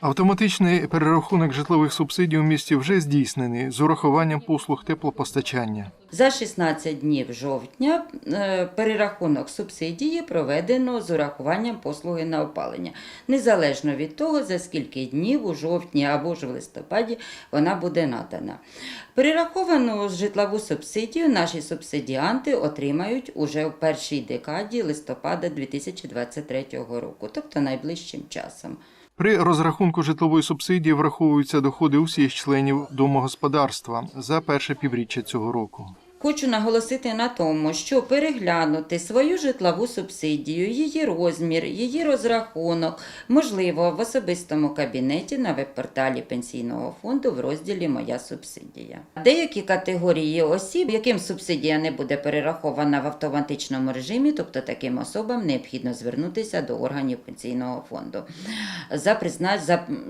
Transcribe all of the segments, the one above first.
Автоматичний перерахунок житлових субсидій у місті вже здійснений з урахуванням послуг теплопостачання. За 16 днів жовтня е, перерахунок субсидії проведено з урахуванням послуги на опалення, незалежно від того, за скільки днів у жовтні або ж в листопаді вона буде надана. Перераховану житлову субсидію наші субсидіанти отримають уже в першій декаді листопада 2023 року, тобто найближчим часом. При розрахунку житлової субсидії враховуються доходи усіх членів домогосподарства за перше півріччя цього року. Хочу наголосити на тому, що переглянути свою житлову субсидію, її розмір, її розрахунок можливо в особистому кабінеті на веб-порталі пенсійного фонду в розділі Моя субсидія. Деякі категорії осіб, яким субсидія не буде перерахована в автоматичному режимі, тобто таким особам необхідно звернутися до органів пенсійного фонду за, призна...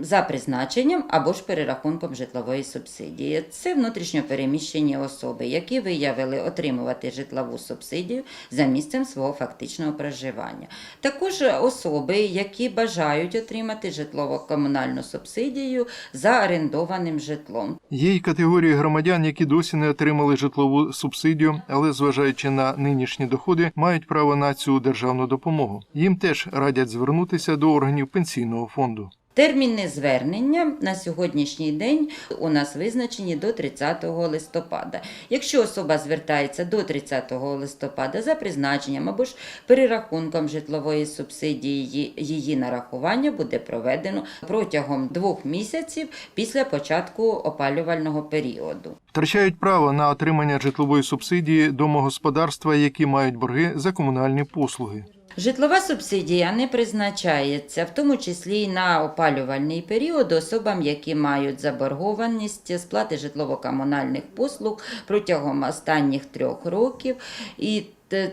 за... призначенням або ж перерахунком житлової субсидії. Це внутрішньопереміщені особи, які виявили отримувати житлову субсидію за місцем свого фактичного проживання. Також особи, які бажають отримати житлово-комунальну субсидію за орендованим житлом. Є й категорії громадян, які досі не отримали житлову субсидію, але, зважаючи на нинішні доходи, мають право на цю державну допомогу. Їм теж радять звернутися до органів пенсійного фонду. Терміни звернення на сьогоднішній день у нас визначені до 30 листопада. Якщо особа звертається до 30 листопада за призначенням або ж перерахунком житлової субсидії, її нарахування буде проведено протягом двох місяців після початку опалювального періоду. Втрачають право на отримання житлової субсидії домогосподарства, які мають борги за комунальні послуги. Житлова субсидія не призначається, в тому числі й на опалювальний період особам, які мають заборгованість сплати житлово-комунальних послуг протягом останніх трьох років. І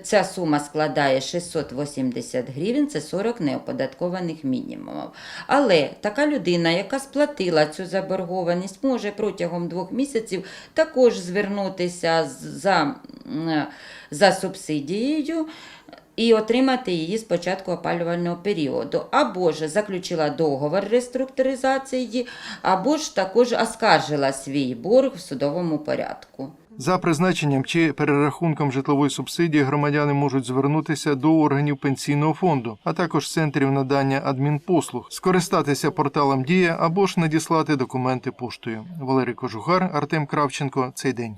ця сума складає 680 гривень, це 40 неоподаткованих мінімумів. Але така людина, яка сплатила цю заборгованість, може протягом двох місяців також звернутися за, за субсидією і отримати її з початку опалювального періоду. Або ж заключила договор реструктуризації, або ж також оскаржила свій борг в судовому порядку. За призначенням чи перерахунком житлової субсидії громадяни можуть звернутися до органів пенсійного фонду, а також центрів надання адмінпослуг, скористатися порталом Дія або ж надіслати документи поштою. Валерій Кожугар, Артем Кравченко. Цей день.